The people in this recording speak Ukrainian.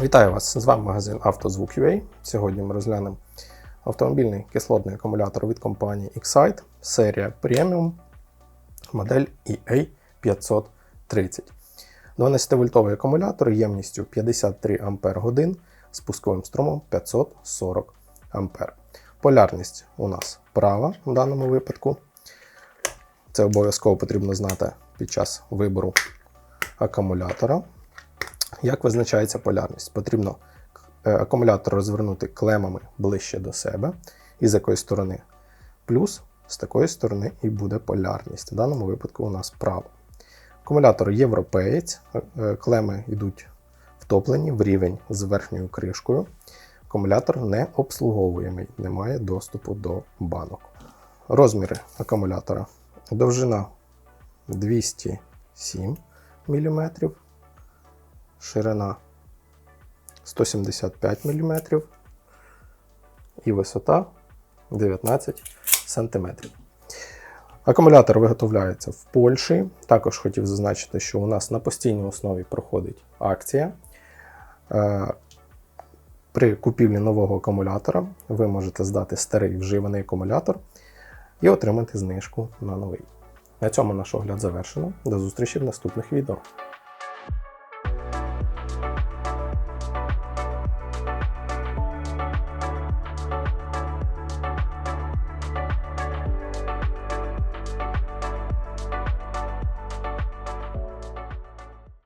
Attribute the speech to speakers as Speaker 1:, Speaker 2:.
Speaker 1: Вітаю вас! З вами магазин «Автозвук.UA». Сьогодні ми розглянемо автомобільний кислотний акумулятор від компанії Excite, серія Premium, модель E EA530. 12-вольтовий акумулятор ємністю 53 Ампер годин з пусковим струмом 540 Ампер. Полярність у нас права в даному випадку. Це обов'язково потрібно знати під час вибору акумулятора. Як визначається полярність? Потрібно е, акумулятор розвернути клемами ближче до себе, і з якої сторони плюс, з такої сторони і буде полярність. В даному випадку у нас право. Акумулятор європеєць, е, клеми йдуть втоплені в рівень з верхньою кришкою. Акумулятор не обслуговуємий, не має доступу до банок. Розміри акумулятора. Довжина 207 мм, ширина 175 мм і висота 19 см. Акумулятор виготовляється в Польщі. Також хотів зазначити, що у нас на постійній основі проходить акція. Е, При купівлі нового акумулятора ви можете здати старий вживаний акумулятор і отримати знижку на новий. На цьому наш огляд завершено. До зустрічі в наступних відео.